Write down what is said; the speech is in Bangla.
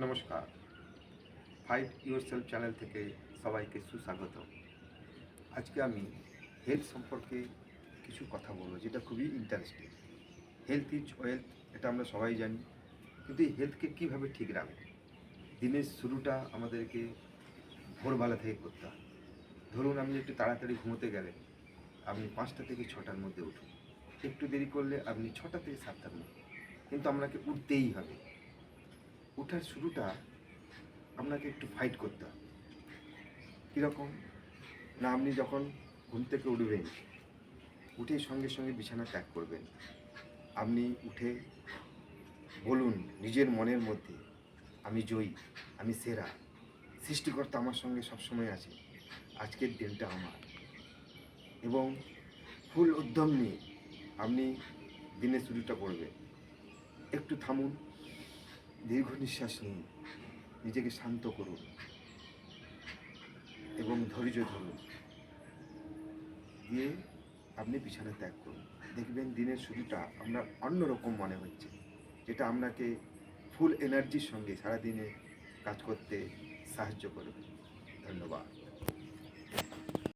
নমস্কার। ফাইভ ইউর সেলফ চ্যানেল থেকে সবাইকে সুস্বাগত। আজকে আমি হেলথ সম্পর্কে কিছু কথা বলব যেটা খুবই ইন্টারেস্টিং হেলথ ইজ ওয়েলথ এটা আমরা সবাই জানি। কিন্তু এই হেলথকে কীভাবে ঠিক রাখব? দিনের শুরুটা আমাদেরকে ভোরবেলা থেকে করতে হয়। ধরুন আপনি একটু তাড়াতাড়ি ঘুমোতে গেলেন আপনি পাঁচটা থেকে ছটার মধ্যে উঠুন একটু দেরি করলে আপনি ছটা থেকে সাতটার মধ্যে। কিন্তু আপনাকে উঠতেই হবে। ওঠার শুরুটা আপনাকে একটু ফাইট করতে হবে। কীরকম? না, আপনি যখন ঘুম থেকে উঠবেন উঠে সঙ্গে সঙ্গে বিছানা ত্যাগ করবেন। আপনি উঠে বলুন, নিজের মনের মধ্যে, আমি জয়ী, আমি সেরা। সৃষ্টিকর্তা আমার সঙ্গে সবসময় আছে। আজকের দিনটা আমার। এবং ফুল উদ্যম নিয়ে আপনি দিনের শুরুটা করবেন। একটু থামুন। দীর্ঘ নিঃশ্বাস নিন। নিজেকে শান্ত করুন এবং ধৈর্য ধরুন। দিয়ে আপনি বিছানা ত্যাগ করুন। দেখবেন দিনের শুরুটা আপনার অন্যরকম মনে হচ্ছে, যেটা আপনাকে ফুল এনার্জির সঙ্গে সারাদিনে কাজ করতে সাহায্য করবে। ধন্যবাদ।